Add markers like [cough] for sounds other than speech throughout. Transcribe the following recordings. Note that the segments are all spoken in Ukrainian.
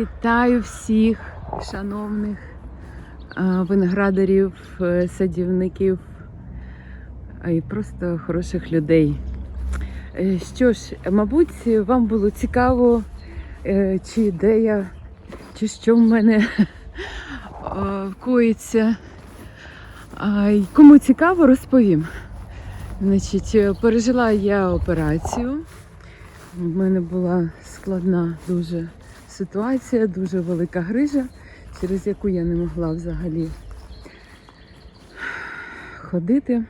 Вітаю всіх шановних а, виноградарів, е, садівників і просто хороших людей. Е, Що ж, мабуть, вам було цікаво, е, чи де я, чи що в мене [laughs] коїться. Кому цікаво, розповім. Значить, е, пережила я операцію. У мене була складна дуже ситуація, дуже велика грижа, через яку я не могла взагалі ходити.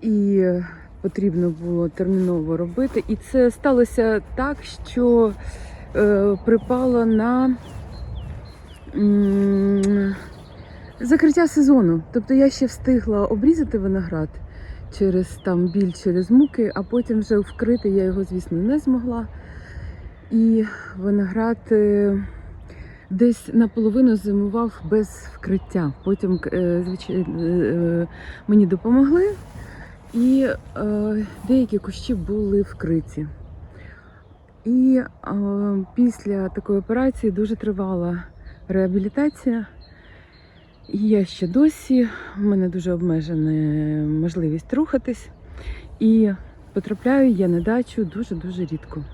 І потрібно було терміново робити. І це сталося так, що е, припало на м, закриття сезону. Тобто я ще встигла обрізати виноград через там біль, через муки, а потім вже вкрити я його, звісно, не змогла. І виноград е, десь наполовину зимував без вкриття. Потім, е, е, мені допомогли, і деякі кущі були вкриті. І після такої операції дуже тривала реабілітація. І я ще досі, в мене дуже обмежена можливість рухатись. І потрапляю я на дачу дуже-дуже рідко.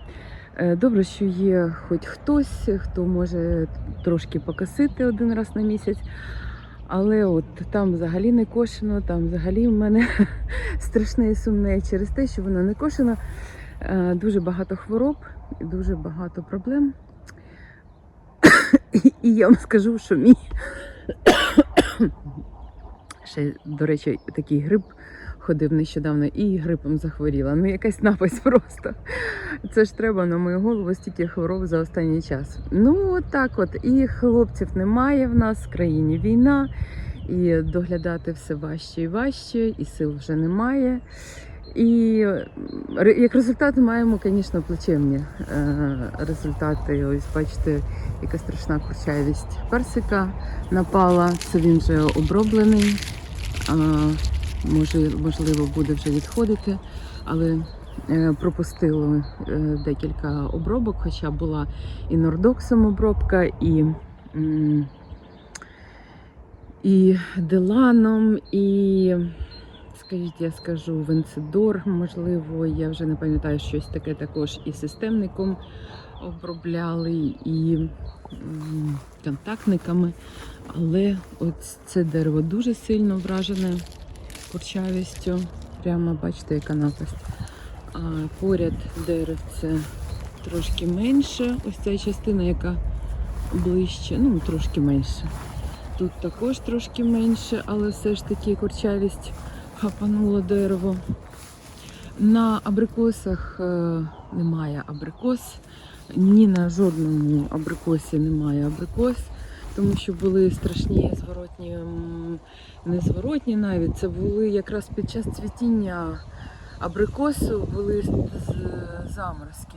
Е, Добре, що є хоч хтось, хто може трошки покосити один раз на місяць. Але от там взагалі не кошено, там взагалі в мене [laughs] страшне і сумне через те, що воно не кошено. Е, Дуже багато хвороб і дуже багато проблем. [coughs] І- я вам скажу, що мій [coughs] ще, до речі, такий грип ходив нещодавно і грипом захворіла. Ну, якась напасть [laughs] просто. Це ж треба на мою голову стільки хвороб за останній час. Ну, от так от. І хлопців немає в нас, в країні війна, і доглядати все важче і важче, і сил вже немає. І як результат маємо, звісно, плачевні е, результати. Ось бачите, яка страшна курчавість персика напала. Це він вже оброблений. Може, можливо, буде вже відходити, але е, пропустили е, декілька обробок, хоча була і нордоксом обробка, і, і деланом, і, скажіть, я скажу, венцидор, можливо, я вже не пам'ятаю щось таке також і системником обробляли, і контактниками. Але от це дерево дуже сильно вражене курчавістю. Прямо бачите, яка напасть. А поряд деревце трошки менше. Ось ця частина, яка ближче, ну трошки менше. Тут також трошки менше, але все ж таки курчавість хапануло дерево. На абрикосах е, немає абрикос. Ні на жодному абрикосі немає абрикос тому що були страшні зворотні, м, не зворотні навіть, це були якраз під час цвітіння абрикосу були заморозки.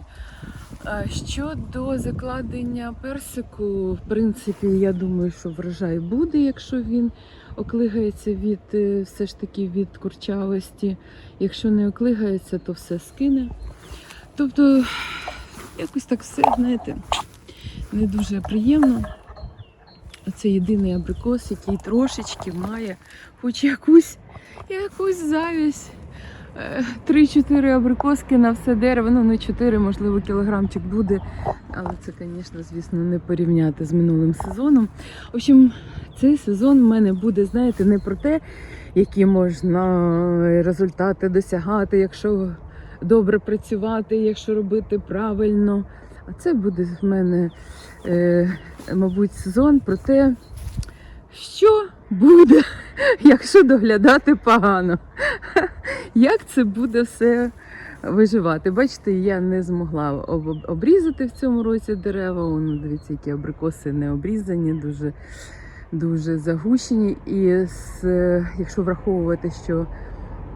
Щодо закладення персику, в принципі, я думаю, що врожай буде, якщо він оклигається від е, все ж таки від курчавості. Якщо не оклигається, то все скине. Тобто, якось так все, знаєте, не дуже приємно. Це єдиний абрикос, який трошечки має хоч якусь, якусь завість. Е, Три-чотири абрикоски на все дерево. Ну, не чотири, можливо, кілограмчик буде. Але це, звісно, звісно, не порівняти з минулим сезоном. В общем, цей сезон в мене буде, знаєте, не про те, які можна результати досягати, якщо добре працювати, якщо робити правильно. А це буде в мене е, мабуть, сезон про те, що буде, [laughs] якщо доглядати погано. [laughs] Як це буде все виживати? Бачите, я не змогла обрізати в цьому році дерева. Воно, дивіться, які абрикоси не обрізані, дуже, дуже загущені. І з, якщо враховувати, що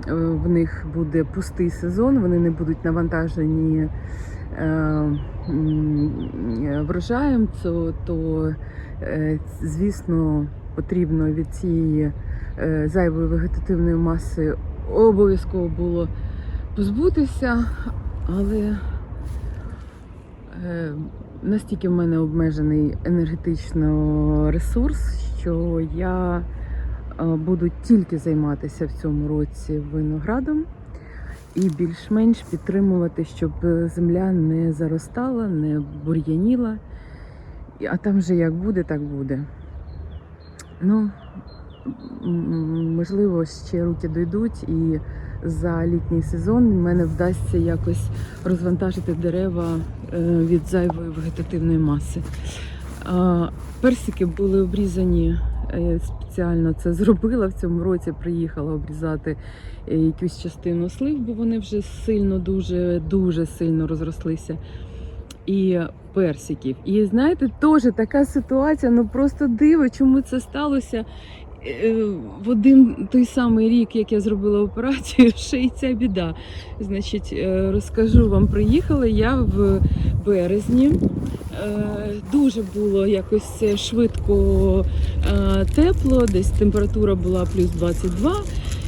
е, в них буде пустий сезон, вони не будуть навантажені врожаєм, то, е, звісно, потрібно від цієї е, зайвої вегетативної маси обов'язково було позбутися, але е, настільки в мене обмежений енергетично ресурс, що я е, буду тільки займатися в цьому році виноградом і більш-менш підтримувати, щоб земля не заростала, не бур'яніла. А там вже як буде, так буде. Ну, можливо, ще руки дойдуть, і за літній сезон в мене вдасться якось розвантажити дерева е, від зайвої вегетативної маси. Персики були обрізані. Е, Спеціально це зробила в цьому році. Приїхала обрізати е, якусь частину слив, бо вони вже сильно, дуже, дуже сильно розрослися. І персиків. І знаєте, теж така ситуація, ну просто диво, чому це сталося. Е, В один той самий рік, як я зробила операцію, [laughs] ще й ця біда. Значить, розкажу вам, приїхала я в березні. Е, Дуже було якось швидко е, тепло, десь температура була плюс 22.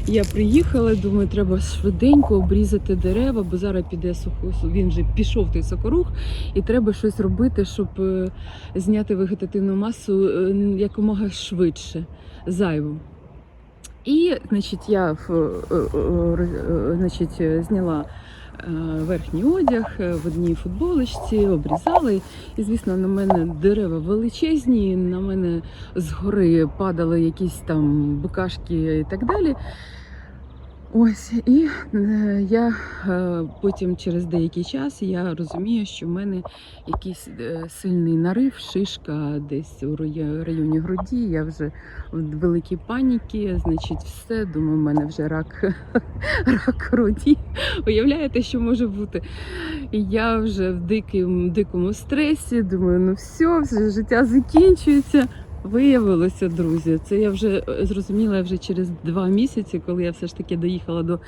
Я приїхала, думаю, треба швиденько обрізати дерева, бо зараз піде сухо. Він вже пішов той сокорух, і треба щось робити, щоб е, зняти вегетативну масу е, якомога швидше, зайву. І, значить, я е, е, е, значить, е, зняла е, верхній одяг е, в одній футболочці, обрізали. І, звісно, на мене дерева величезні, на мене згори падали якісь там букашки і так далі. Ось, і е, я е, потім через деякий час я розумію, що в мене якийсь е, сильний нарив, шишка десь у районі груді. Я вже в великій паніці, значить, все. Думаю, в мене вже рак, [laughs] рак груді. Уявляєте, що може бути? Я вже в дикому, дикому стресі. Думаю, ну все, все життя закінчується. Виявилося, друзі, це я вже е, зрозуміла вже через два місяці, коли я все ж таки доїхала до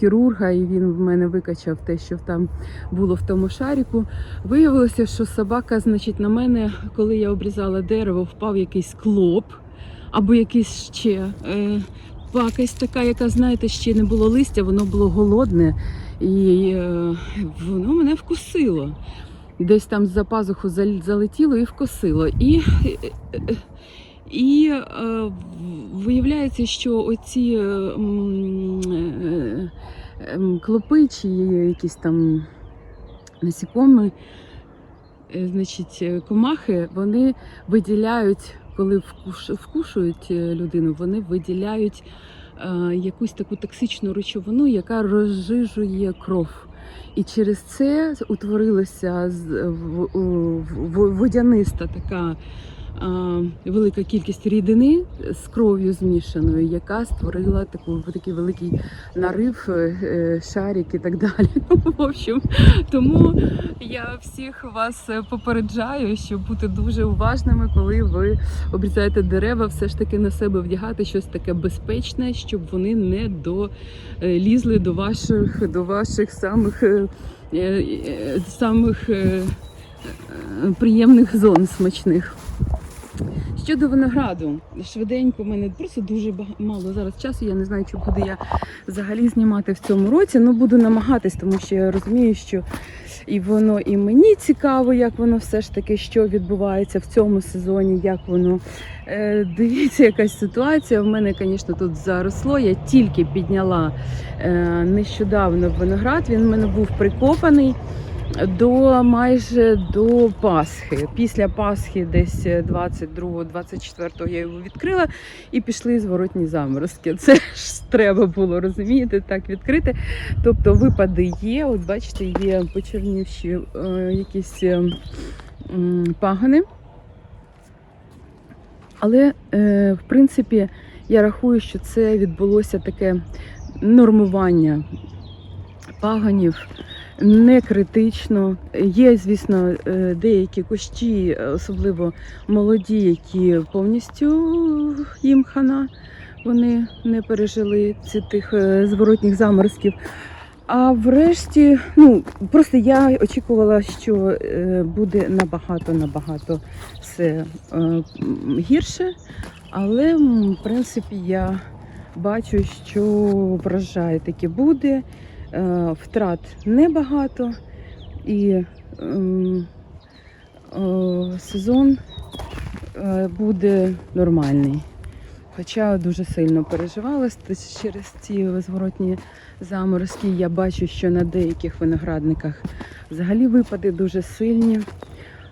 хірурга, і він в мене викачав те, що там було в тому шаріку. Виявилося, що собака, значить, на мене, коли я обрізала дерево, впав якийсь клоп або якийсь ще е, пакость така, яка, знаєте, ще не було листя, воно було голодне, і е, воно мене вкусило. Десь там за пазуху зал- залетіло і вкосило. І, і е, виявляється, що оці е, е, клопи чи якісь там насікомі, е, значить, е, комахи, вони виділяють, коли вкуш, вкушують е, людину, вони виділяють е, якусь таку токсичну речовину, яка розжижує кров. І через це утворилася водяниста така велика кількість рідини з кров'ю змішаною, яка створила таку такий великий нарив, е, е, шарик і так далі. [laughs] В общем, тому я всіх вас е, попереджаю, щоб бути дуже уважними, коли ви обрізаєте дерева, все ж таки на себе вдягати щось таке безпечне, щоб вони не долізли до ваших до ваших самих, самих приємних зон смачних. Щодо винограду, швиденько, в мене просто дуже мало зараз часу. Я не знаю, чи буду я взагалі знімати в цьому році. Ну буду намагатись, тому що я розумію, що і воно і мені цікаво, як воно все ж таки, що відбувається в цьому сезоні, як воно Е, дивіться, якась ситуація. В мене, звісно, тут заросло. Я тільки підняла е, нещодавно виноград. Він в мене був прикопаний до майже до Пасхи. Після Пасхи, десь 22-24 я його відкрила і пішли зворотні заморозки. Це ж треба було розумієте, так відкрити. Тобто випади є. От бачите, є почернівші е, якісь е, пагани. Але е, в принципі я рахую, що це відбулося таке нормування паганів не критично. Є, звісно, е, деякі кущі, е, особливо молоді, які повністю їм хана. Вони не пережили ці тих е, зворотніх заморозків. А врешті, ну просто я очікувала, що буде набагато набагато все гірше, але в принципі я бачу, що врожай таки буде, втрат небагато і ем, е, сезон е, буде нормальний. Хоча дуже сильно переживала через ці зворотні заморозки. Я бачу, що на деяких виноградниках взагалі випади дуже сильні.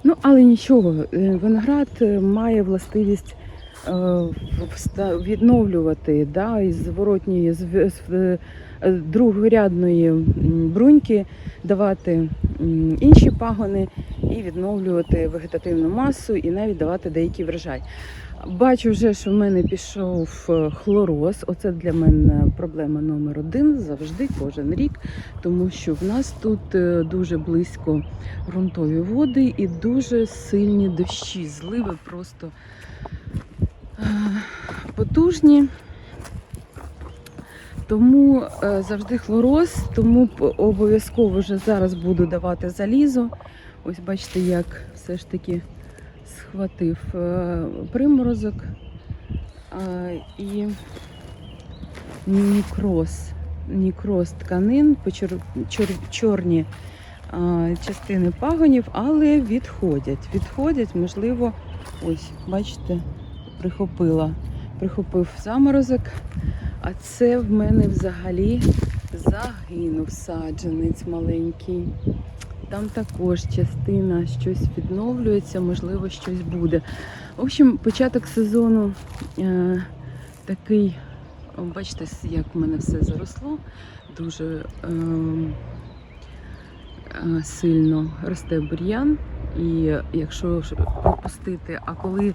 Ну, але нічого, е, виноград е, має властивість е, відновлювати да, із зворотньої е, другорядної бруньки, давати інші пагони і відновлювати вегетативну масу, і навіть давати деякий врожай. Бачу вже, що в мене пішов е, хлороз. Оце для мене проблема номер один завжди, кожен рік, тому що в нас тут е, дуже близько ґрунтові води і дуже сильні дощі, зливи просто е, потужні. Тому е, завжди хлороз, тому обов'язково вже зараз буду давати залізо. Ось бачите, як все ж таки схватив е, приморозок і нікроз, нікроз тканин, почор- чор- чорні а, частини пагонів, але відходять. Відходять, можливо, ось, бачите, прихопила, прихопив заморозок. А це в мене взагалі загинув саджанець маленький. Там також частина щось відновлюється, можливо, щось буде. В общем, початок сезону е, такий, бачите, як в мене все заросло, дуже е, сильно росте бур'ян. І якщо пропустити, а коли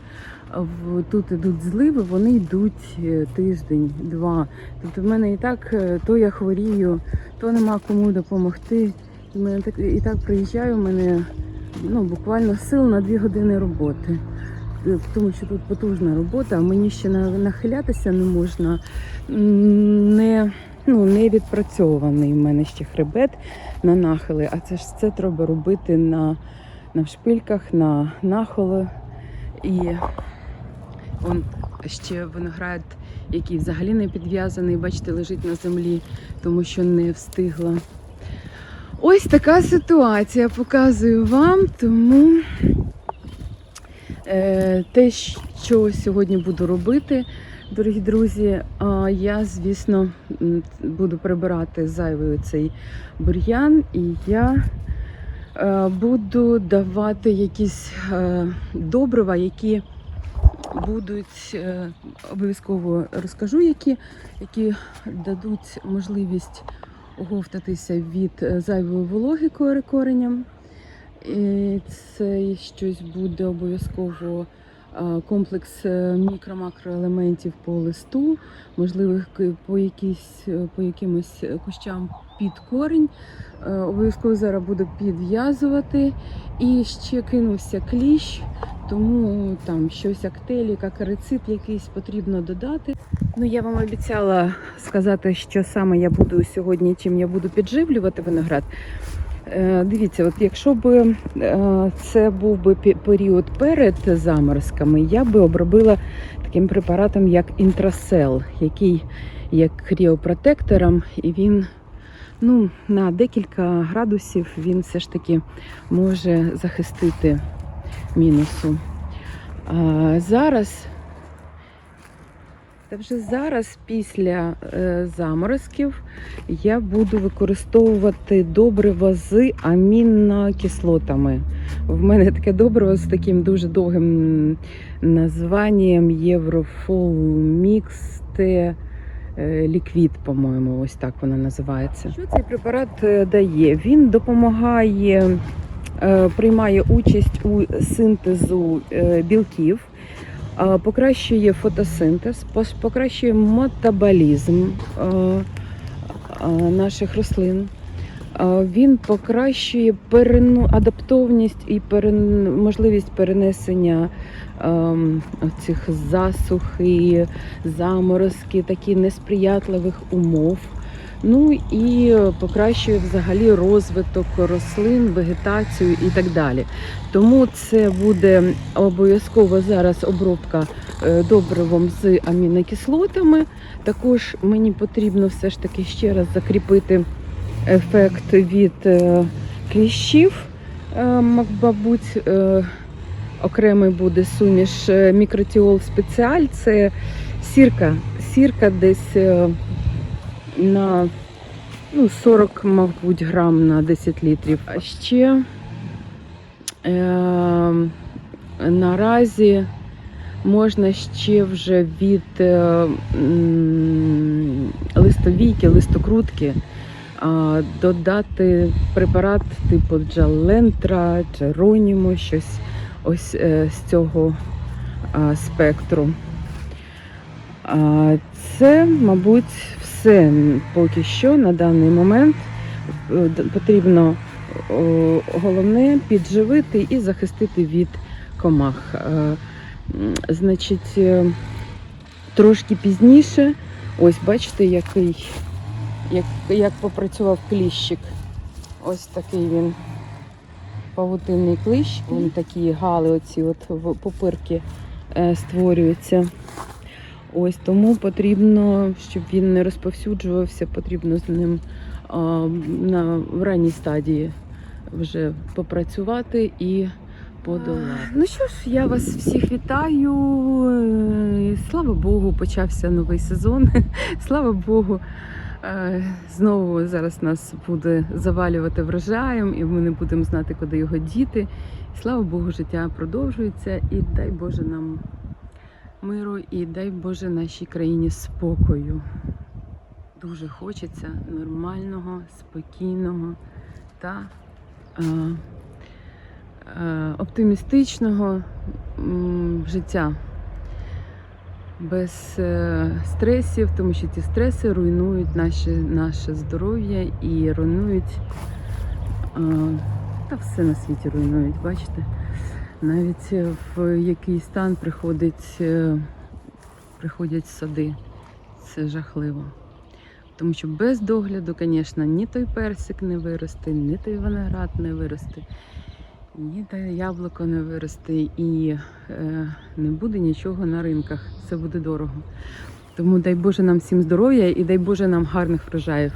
тут ідуть зливи, вони йдуть е, тиждень-два. Тобто в мене і так е, то я хворію, то нема кому допомогти. І мене так і так приїжджаю, в мене ну, буквально сил на дві години роботи. Е, Тому що тут потужна робота, а мені ще нахилятися не можна. Не, ну, не відпрацьований в мене ще хребет на нахили, а це ж це треба робити на, на шпильках, на нахили. І он ще виноград, який взагалі не підв'язаний, бачите, лежить на землі, тому що не встигла. Ось така ситуація показую вам, тому е, те, що сьогодні буду робити, дорогі друзі, я, звісно, буду прибирати зайвий цей бур'ян, і я е, буду давати якісь е, добрива, які будуть е, обов'язково розкажу, які, які дадуть можливість оговтатися від зайвої вологи кореням. І це щось буде обов'язково комплекс е, мікро-макроелементів по листу, можливо, по, якісь, е, по якимось е, кущам під корінь. Е, Обов'язково зараз буду підв'язувати. І ще кинувся кліщ, тому там щось актелік, акарицид якийсь потрібно додати. Ну, я вам обіцяла сказати, що саме я буду сьогодні, чим я буду підживлювати виноград. Е, Дивіться, от якщо б е, це був би період перед заморозками, я би обробила таким препаратом, як інтрасел, який є кріопротектором, і він ну, на декілька градусів він все ж таки може захистити мінусу. Зараз та вже зараз, після е, заморозків, я буду використовувати добриво з амінокислотами. В мене таке добриво з таким дуже довгим названням Єврофол Мікс Ліквід, по-моєму, ось так вона називається. Що цей препарат е, дає? Він допомагає, е, приймає участь у синтезу е, білків. Покращує фотосинтез, покращує метаболізм наших рослин. Він покращує адаптовність і перен, можливість перенесення ем, цих засухи, заморозки, такі несприятливих умов. Ну і покращує взагалі розвиток рослин, вегетацію і так далі. Тому це буде обов'язково зараз обробка е, добривом з амінокислотами. Також мені потрібно все ж таки ще раз закріпити ефект від е, кліщів, е, мабуть, окремий буде суміш мікротіол спеціаль. Це сірка. Сірка десь на ну, 40, мабуть, грам на 10 літрів. А ще е, наразі можна ще вже від е, листовійки, листокрутки а, додати препарат типу Джалентра, Джеронімо, щось ось е, з цього а, спектру. Це, мабуть, все поки що на даний момент. Е, Потрібно головне підживити і захистити від комах. Е, Значить, е, трошки пізніше, ось бачите, який, як, як попрацював кліщик. Ось такий він павутинний кліщ. Він такі гали, оці от попирки створюються. Ось тому потрібно, щоб він не розповсюджувався, потрібно з ним а, на ранній стадії вже попрацювати і подолати. Ну що ж, я вас всіх вітаю. Е, Слава Богу, почався новий сезон. [laughs] Слава Богу. е, Знову зараз нас буде завалювати врожаєм, і ми не будемо знати, куди його діти. Слава Богу, життя продовжується і дай Боже нам миру і дай Боже нашій країні спокою. Дуже хочеться нормального, спокійного та е, е, оптимістичного м, життя. Без е, стресів, тому що ці стреси руйнують наше, наше здоров'я і руйнують е, та все на світі руйнують, бачите? Навіть е, в який стан приходить, е, приходять сади. Це жахливо. Тому що без догляду, звісно, ні той персик не виросте, ні той виноград не виросте, ні те яблуко не виросте і е, не буде нічого на ринках. Це буде дорого. Тому дай Боже нам всім здоров'я і дай Боже нам гарних врожаїв.